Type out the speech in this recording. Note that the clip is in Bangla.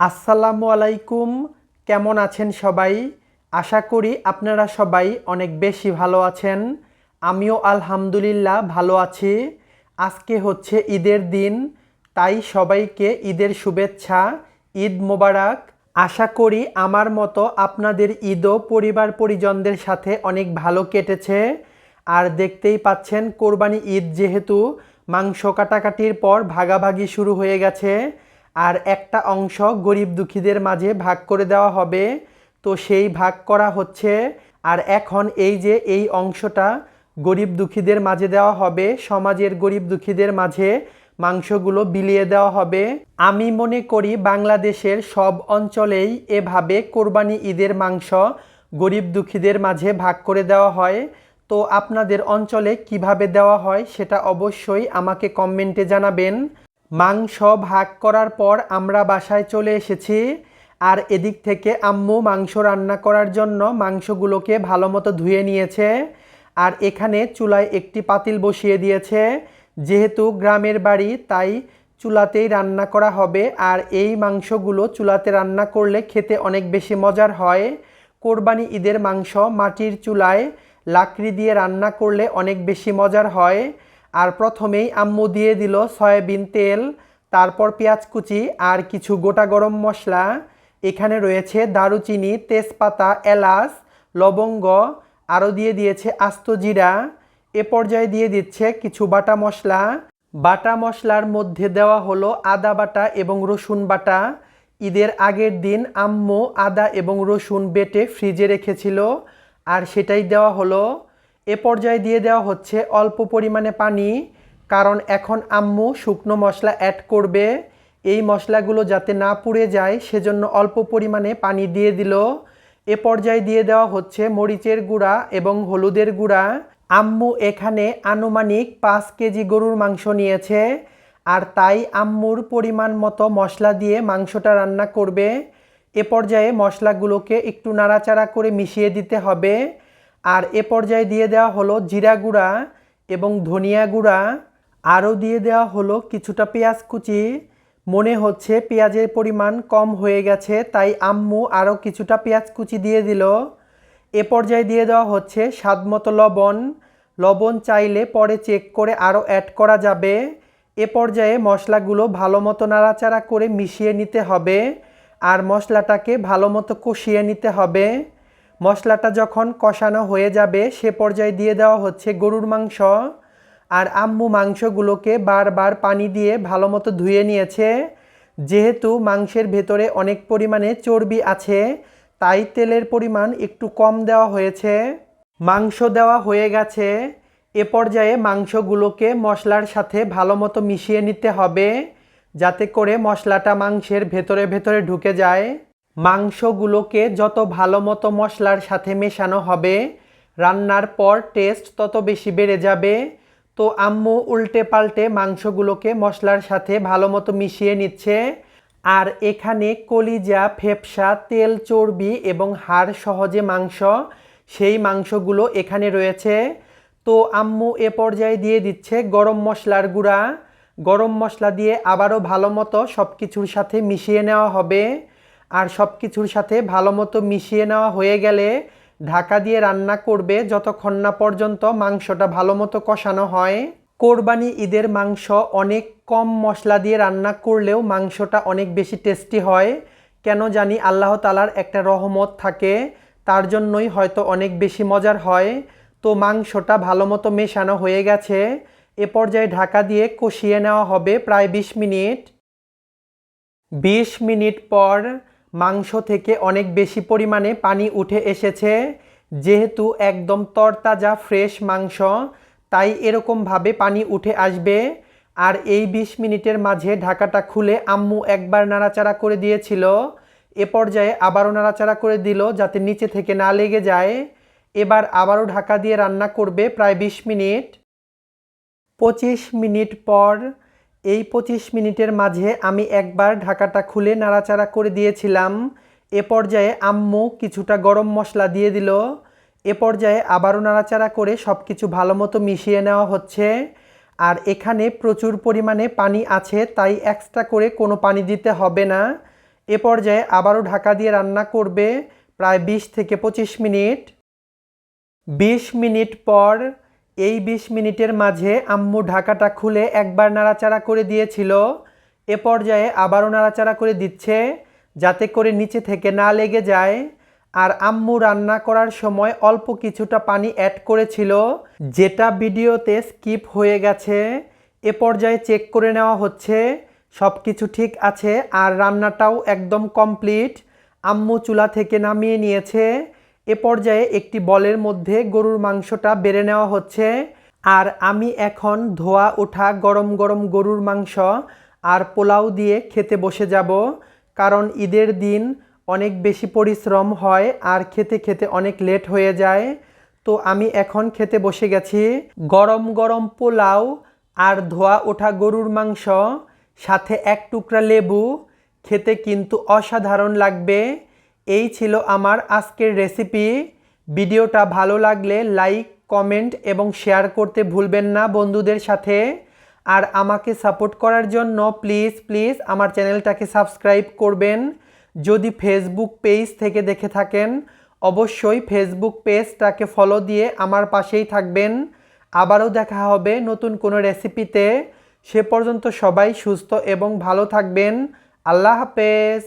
আসসালামু আলাইকুম, কেমন আছেন সবাই? আশা করি আপনারা সবাই অনেক বেশি ভালো আছেন। আমিও আলহামদুলিল্লাহ ভালো আছি। আজকে হচ্ছে ঈদের দিন, তাই সবাইকে ঈদের শুভেচ্ছা, ঈদ মোবারক। আশা করি আমার মতো আপনাদের ঈদও পরিবার পরিজনদের সাথে অনেক ভালো কেটেছে। আর দেখতেই পাচ্ছেন, কোরবানি ঈদ যেহেতু, মাংস কাটাকাটির পর ভাগাভাগি শুরু হয়ে গেছে। আর একটা অংশ গরিব দুঃখীদের মাঝে ভাগ করে দেওয়া হবে। তো সেই ভাগ করা হচ্ছে। আর এখন এই যে এই অংশটা গরিব দুঃখীদের মাঝে দেওয়া হবে, সমাজের গরিব দুঃখীদের মাঝে মাংসগুলো বিলিয়ে দেওয়া হবে। আমি মনে করি বাংলাদেশের সব অঞ্চলেই এভাবে কোরবানি ঈদের মাংস গরিব দুঃখীদের মাঝে ভাগ করে দেওয়া হয়। তো আপনাদের অঞ্চলে কীভাবে দেওয়া হয় সেটা অবশ্যই আমাকে কমেন্টে জানাবেন। মাংস ভাগ করার পর আমরা বাসায় চলে এসেছি। আর এদিক থেকে আম্মু মাংস রান্না করার জন্য মাংসগুলোকে ভালো মতো ধুয়ে নিয়েছে। আর এখানে চুলায় একটি পাতিল বসিয়ে দিয়েছে। যেহেতু গ্রামের বাড়ি, তাই চুলাতেই রান্না করা হবে। আর এই মাংসগুলো চুলাতে রান্না করলে খেতে অনেক বেশি মজার হয়। কোরবানি ঈদের মাংস মাটির চুলায় লাকড়ি দিয়ে রান্না করলে অনেক বেশি মজার হয়। আর প্রথমেই আম্মু দিয়ে দিল সয়াবিন তেল, তারপর পেঁয়াজ কুচি আর কিছু গোটা গরম মশলা। এখানে রয়েছে দারুচিনি, তেজপাতা, এলাচ, লবঙ্গ, আরও দিয়ে দিয়েছে আস্ত জিরা। এ পর্যায়ে দিয়ে দিচ্ছে কিছু বাটা মশলা। বাটা মশলার মধ্যে দেওয়া হলো আদা বাটা এবং রসুন বাটা। ঈদের আগের দিন আম্মু আদা এবং রসুন বেটে ফ্রিজে রেখেছিল। আর সেটাই দেওয়া হলো এ পর্যায়ে দিয়ে দেওয়া হচ্ছে অল্প পরিমাণে পানি, কারণ এখন আম্মু শুকনো মশলা অ্যাড করবে। এই মশলাগুলো যাতে না পুড়ে যায়, সেজন্য অল্প পরিমাণে পানি দিয়ে দিল। এ পর্যায়ে দিয়ে দেওয়া হচ্ছে মরিচের গুঁড়া এবং হলুদের গুঁড়া। আম্মু এখানে আনুমানিক পাঁচ কেজি গরুর মাংস নিয়েছে, আর তাই আম্মুর পরিমাণ মতো মশলা দিয়ে মাংসটা রান্না করবে। এ পর্যায়ে মশলাগুলোকে একটু নাড়াচাড়া করে মিশিয়ে দিতে হবে। আর এ পর্যায়ে দিয়ে দেওয়া হলো জিরা গুঁড়া এবং ধনিয়া গুঁড়া। আরও দিয়ে দেওয়া হলো কিছুটা পেঁয়াজ কুচি। মনে হচ্ছে পেঁয়াজের পরিমাণ কম হয়ে গেছে, তাই আম্মু আরও কিছুটা পেঁয়াজ কুচি দিয়ে দিল। এ পর্যায়ে দিয়ে দেওয়া হচ্ছে স্বাদ মতো লবণ। লবণ চাইলে পরে চেক করে আরও অ্যাড করা যাবে। এ পর্যায়ে মশলাগুলো ভালো মতো নাড়াচাড়া করে মিশিয়ে নিতে হবে। আর মশলাটাকে ভালো মতো কষিয়ে নিতে হবে। মশলাটা যখন কষানো হয়ে যাবে, সে পর্যায়ে দিয়ে দেওয়া হচ্ছে গরুর মাংস। আর আম্মু মাংসগুলোকে বারবার পানি দিয়ে ভালো মতো ধুয়ে নিয়েছে। যেহেতু মাংসের ভেতরে অনেক পরিমাণে চর্বি আছে, তাই তেলের পরিমাণ একটু কম দেওয়া হয়েছে। মাংস দেওয়া হয়ে গেছে। এ পর্যায়ে মাংসগুলোকে মশলার সাথে ভালো মতো মিশিয়ে নিতে হবে, যাতে করে মশলাটা মাংসের ভেতরে ভেতরে ঢুকে যায়। মাংসগুলোকে যত ভালো মতো মশলার সাথে মেশানো হবে, রান্নার পর টেস্ট তত বেশি বেড়ে যাবে। তো আম্মু উল্টে পাল্টে মাংসগুলোকে মশলার সাথে ভালো মতো মিশিয়ে নিচ্ছে। আর এখানে কলিজা, ফেপসা, তেল, চর্বি এবং হাড় সহজে মাংস, সেই মাংসগুলো এখানে রয়েছে। তো আম্মু এ পর্যায়ে দিয়ে দিচ্ছে গরম মশলার গুঁড়া। গরম মশলা দিয়ে আবারও ভালো মতো সব কিছুর সাথে মিশিয়ে নেওয়া হবে। আর সব কিছুর সাথে ভালো মতো মিশিয়ে নেওয়া হয়ে গেলে ঢাকা দিয়ে রান্না করবে যতক্ষণ না পর্যন্ত মাংসটা ভালো মতো কষানো হয়। কোরবানি ঈদের মাংস অনেক কম মশলা দিয়ে রান্না করলেও মাংসটা অনেক বেশি টেস্টি হয়। কেন জানি আল্লাহ তালার একটা রহমত থাকে, তার জন্যই হয়তো অনেক বেশি মজার হয়। তো মাংসটা ভালো মতো মেশানো হয়ে গেছে। এ পর্যায়ে ঢাকা দিয়ে কষিয়ে নেওয়া হবে প্রায় বিশ মিনিট। বিশ মিনিট পর মাংস থেকে অনেক বেশি পরিমাণে পানি উঠে এসেছে। যেহেতু একদম তরতাজা, ফ্রেশ মাংস, তাই এরকমভাবে পানি উঠে আসবে। আর এই বিশ মিনিটের মাঝে ঢাকাটা খুলে আম্মু একবার নাড়াচাড়া করে দিয়েছিল। এ পর্যায়ে আবারও নাড়াচাড়া করে দিল যাতে নিচে থেকে না লেগে যায়। এবার আবারও ঢাকা দিয়ে রান্না করবে প্রায় বিশ মিনিট। পঁচিশ মিনিট পর এই পঁচিশ মিনিটের মাঝে আমি একবার ঢাকাটা খুলে নাড়াচাড়া করে দিয়েছিলাম। এ পর্যায়ে আম্মু কিছুটা গরম মশলা দিয়ে দিল। এ পর্যায়ে আবারও নাড়াচাড়া করে সব কিছু ভালো মতো মিশিয়ে নেওয়া হচ্ছে। আর এখানে প্রচুর পরিমাণে পানি আছে, তাই এক্সট্রা করে কোনো পানি দিতে হবে না। এ পর্যায়ে আবারও ঢাকা দিয়ে রান্না করবে প্রায় বিশ থেকে পঁচিশ মিনিট। বিশ মিনিট পর এই বিশ মিনিটের মাঝে আম্মু ঢাকাটা খুলে একবার নাড়াচাড়া করে দিয়েছিল। এ পর্যায়ে আবারও নাড়াচাড়া করে দিচ্ছে, যাতে করে নিচে থেকে না লেগে যায়। আর আম্মু রান্না করার সময় অল্প কিছুটা পানি অ্যাড করেছিল, যেটা ভিডিওতে স্কিপ হয়ে গেছে। এ পর্যায়ে চেক করে নেওয়া হচ্ছে সব কিছু ঠিক আছে, আর রান্নাটাও একদম কমপ্লিট আম্মু চুলা থেকে নামিয়ে নিয়েছে। এ পর্যায়ে একটি বলের মধ্যে গরুর মাংসটা বেড়ে নেওয়া হচ্ছে। আর আমি এখন ধোয়া ওঠা গরম গরম গরুর মাংস আর পোলাও দিয়ে খেতে বসে যাব, কারণ ঈদের দিন অনেক বেশি পরিশ্রম হয় আর খেতে খেতে অনেক লেট হয়ে যায়। তো আমি এখন খেতে বসে গেছি। গরম গরম পোলাও আর ধোয়া ওঠা গরুর মাংস, সাথে এক টুকরা লেবু, খেতে কিন্তু অসাধারণ লাগবে। এই ছিল আমার আজকের রেসিপি ভিডিওটা ভালো লাগলে লাইক কমেন্ট এবং শেয়ার করতে ভুলবেন না বন্ধুদের সাথে। আর আমাকে সাপোর্ট করার জন্য প্লিজ প্লিজ আমার চ্যানেলটাকে সাবস্ক্রাইব করবেন। যদি ফেসবুক পেজ থেকে দেখে থাকেন, অবশ্যই ফেসবুক পেজটাকে ফলো দিয়ে আমার পাশেই থাকবেন। আবারও দেখা হবে নতুন কোনো রেসিপিতে সে পর্যন্ত সবাই সুস্থ এবং ভালো থাকবেন। আল্লাহ হাফেজ।